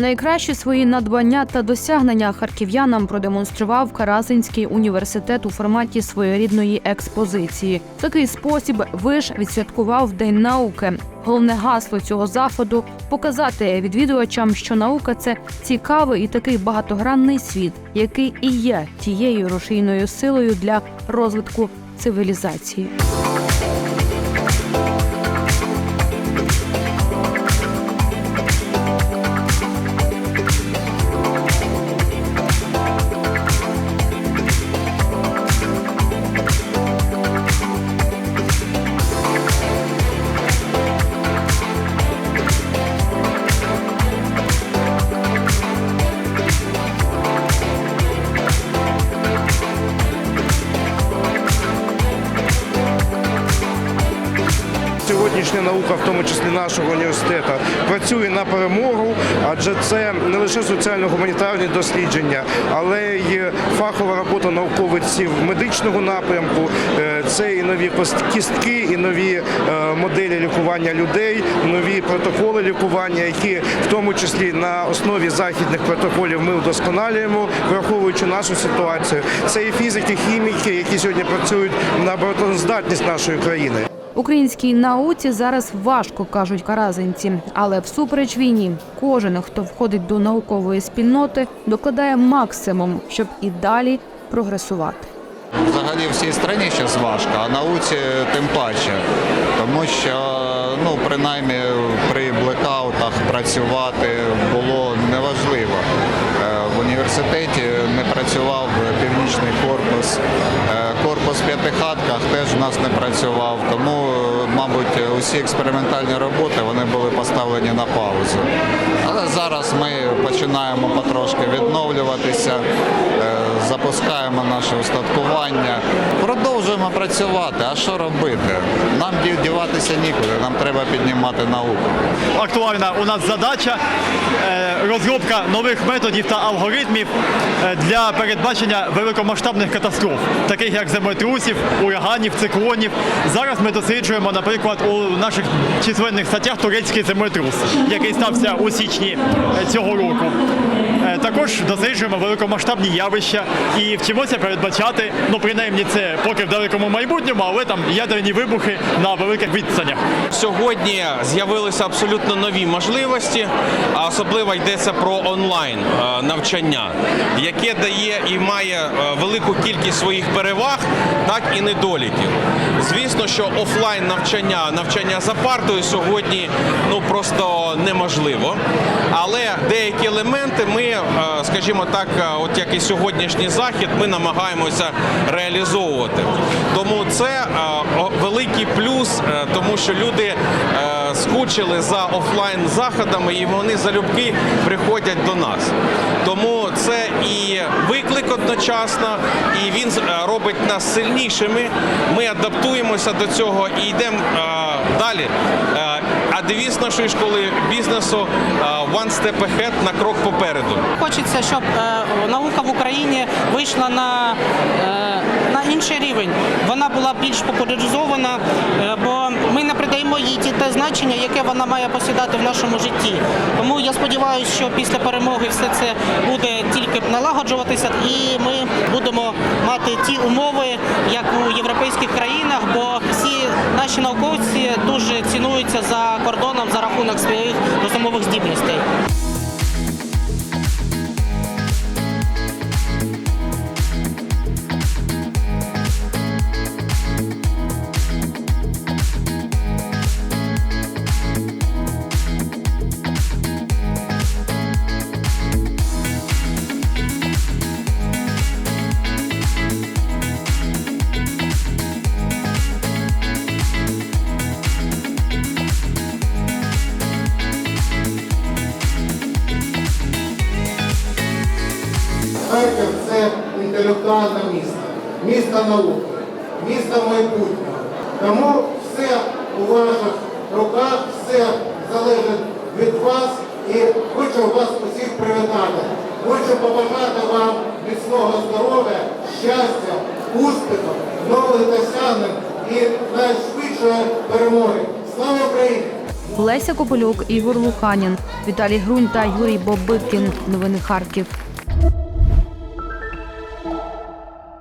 Найкращі свої надбання та досягнення харків'янам продемонстрував Каразинський університет у форматі своєрідної експозиції. Такий спосіб виш відсвяткував День науки. Головне гасло цього заходу показати відвідувачам, що наука це цікавий і такий багатогранний світ, який і є тією рушійною силою для розвитку цивілізації. Сьогоднішня наука, в тому числі нашого університету, працює на перемогу, адже це не лише соціально-гуманітарні дослідження, але й фахова робота науковців медичного напрямку. Е, Це і нові кістки, і нові е, моделі лікування людей, нові протоколи лікування, які в тому числі на основі західних протоколів ми вдосконалюємо, враховуючи нашу ситуацію. Це і фізики, хіміки, які сьогодні працюють на обороноздатність нашої країни. Українській науці зараз важко кажуть каразинці, але всупереч війні кожен, хто входить до наукової спільноти, докладає максимум, щоб і далі прогресувати. Взагалі всій країні зараз важко, а науці тим паче. Тому що, ну, принаймні при блекаутах працювати було університеті не працював північний корпус. Е, Корпус в п'ятихатках теж в нас не працював, тому, е, мабуть, усі експериментальні роботи вони були поставлені на паузу. Але зараз ми починаємо потрошки відновлюватися, е, запускаємо наше устаткування, продовжуємо працювати. А що робити? Нам діватися нікуди, нам треба піднімати науку. актуальна у нас задача е, розробка нових методів та алгоритмів е, для передбачення великомасштабних катастроф, таких як землетрусів, ураганів, циклонів. Зараз ми досліджуємо, наприклад, у наших численних статтях турецький землетрус, який стався у січні е, цього року. Е, Також досліджуємо великомасштабні явища і вчимося передбачати, ну принаймні це поки в далекому майбутньому, але там ядерні вибухи на великих відстанях. Сьогодні з'явилися абсолютно нові можливості, а особливо йдеться про онлайн е, навчання, яке дає і має е, велику кількість своїх переваг, так і недоліків. Звісно, що офлайн навчання, навчання за партою сьогодні ну просто неможливо. Але деякі елементи ми, скажімо так, е, от як і сьогоднішній захід, ми намагаємося реалізовувати. Тому це е, великий плюс, е, тому що люди е, скучили за офлайн заходами і вони залюбки приходять до нас. Тому це і виклик одночасно, і він е, робить нас сильнішими. Ми адаптуємося до цього і йдемо е, далі. Е, А девіз нашої школи бізнесу «One step ahead» на крок попереду. Хочеться, щоб наука в Україні вийшла на, на інший рівень. Вона була більш популяризована, е, бо ми не придаємо їй ті те значення, яке вона має посідати в нашому житті. Тому я сподіваюся, що після перемоги все це буде тільки налагоджуватися, і ми будемо мати ті умови, як у європейських країнах, бо всі наші науковці дуже цінуються за кордоном за рахунок своїх розумових Харків це інтелектуальне місто, місто науки, місто майбутнього. Тому все у ваших руках, все залежить від вас і хочу вас усіх привітати. Хочу побажати вам міцного здоров'я, щастя, успіху, нових досягнень і найшвидшої перемоги. Слава Україні! Леся Копилюк, Ігор Луханін, Віталій Грунь та Юрій Бобикін. Новини Харків.